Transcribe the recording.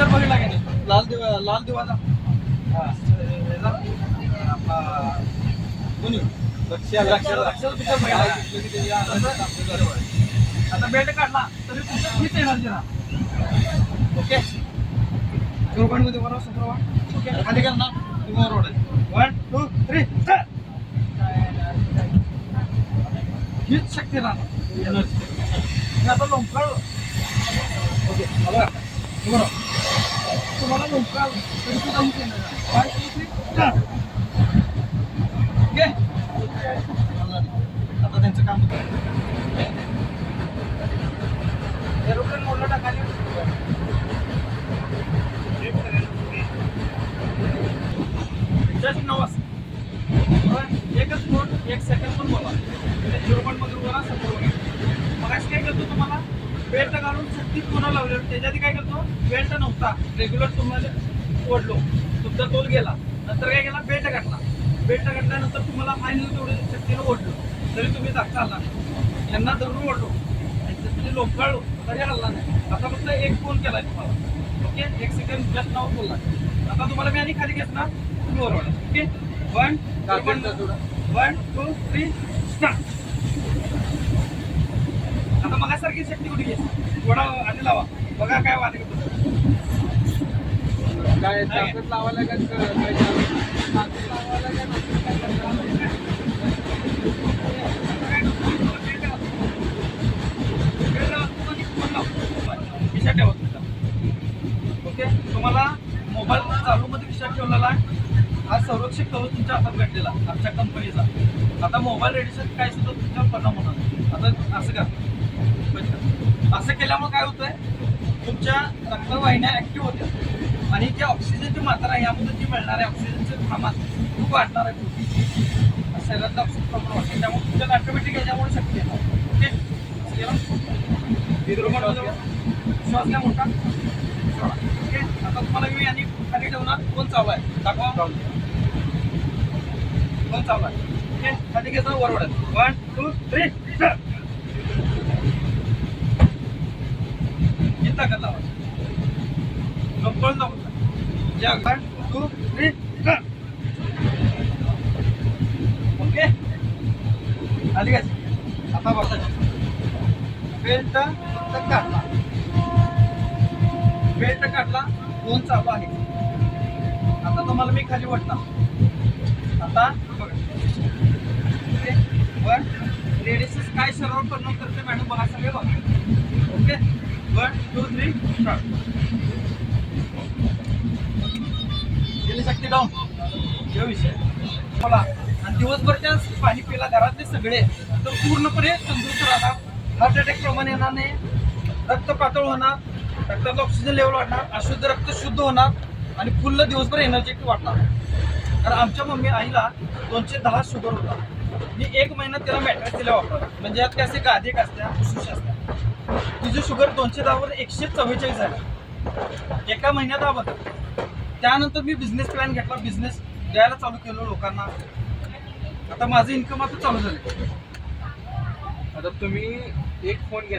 Picture बघितला की नाही? लाल दिवा लाल दिवाचा कोणी? पिक्चर बघितला आता बेल्ट काढला तरी तुमचं हीच एनर्जी ना ओके? सुरबण बरोबर सुप्रवा ओके? खाली गेला ना? रोड आहे. वन टू थ्री स्टार्ट हीच शक्ती राहणार. एनर्जी आता लोंबकाळ ओके बघा बरोबर तुम्हाला लोंबकाळ तरी सुद्धा हीच energy one two three start okay आता त्यांचं काम एरोप्लेन मोडला टाकाली जस्ट नवस एकच फोन एक सेकंड पण बोला. झिरो पॉईंटमध्ये बोला समोर मग काय करतो तुम्हाला? बेल्ट घालून सुट्टीत पुन्हा लावले. त्याच्यात काय करतो? बेल्ट नव्हता. रेग्युलर तुम्हाला ओढलो. तुमचा तोल गेला. नंतर काय केला? बेल्ट घातला. बेल्ट घातल्यानंतर तुम्हाला फायनल तेवढं शक्तीनं ओढलो. तरी तुम्ही जाग आला. यांना धरून ओढलो. आणि तुम्ही लोंबाळलो तरी हल्ला नाही. आता फक्त एक फोन केलाय तुम्हाला. ओके? एक सेकंड जस्ट नाव बोलला. आता तुम्हाला मी आणि खाली घेतला. तुम्ही वर okay? One one two three start आता मगासारखी शक्ती कुठे थोडा आधी लावा. बघा काय वाद काय ताकद लावायला का काय लावायला का खिशात ठेवा तुमचा ओके तुम्हाला मोबाईल चालू मध्ये खिशात ठेवलेला. हा संरक्षक कवच तुमच्या हातात भेटलेला आमच्या कंपनीचा आता मोबाईल रेडिएशन काय सुद्धा तुमच्या परिणाम होणार. आता असं करा. असं केल्यामुळे काय होतंय? तुमच्या रक्तवाहिन्या ऍक्टिव्ह होत्या. आणि जी ऑक्सिजनची मात्रा आहे यामध्ये जी मिळणार आहे ऑक्सिजनचे प्रमाण खूप वाढणार आहे. खूप शरीरातलं ऑक्सिजन प्रमाण वाढतं. त्यामुळे तुमच्यात ऑटोमॅटिक याच्यामुळे शक्ती येणार ओके? श्वास घ्या मोठा. ओके? आता तुम्हाला मी आणि खाली ठेवणार कोण चालू आहे. दाखवा. कोण चालू आहे. ओके? खाली घेतो वर ओढत. वन टू थ्री किती लावा. लपळून दाखवता या. वन टू थ्री ओके आली का? आता बघा. बेल्ट फक्त काढला. बेल्ट काढला दोन चालू आहे आता तुम्हाला मी खाली वाटणार आता बघा. ओके वन लेडीज काय परिणाम करते मॅडम बघा सगळे बघा okay? One two three start गेली शक्ती डाऊन हे विषय बोला. आणि दिवसभरच्या पाणी पिला घरातले सगळे. तर पूर्णपणे तंदुरुस्त राहणार. हार्ट अटॅक प्रमाण येणार नाही. रक्त पातळ होणार. रक्ताचं ऑक्सिजन लेवल वाढणार. अशुद्ध रक्त शुद्ध होणार. आणि फुल्ल दिवसभर एनर्जेटिक वाढणार. कारण आमच्या मम्मी आईला दोनशे दहा शुगर होता. मी एक महिना तिला मॅट्रेस दिल्या वापरत म्हणजे यात काय असे गाधिक असत्या फुसफुशी असत्या तिची शुगर दोनशे दहावर एकशे चव्वेचाळीस झाली. एका महिन्यात हा बदल. त्यानंतर मी बिझनेस प्लॅन घेतला. बिझनेस द्यायला चालू केलो लोकांना. आता माझं इन्कम आता चालू झालं आता तुम्ही एक फोन घेतला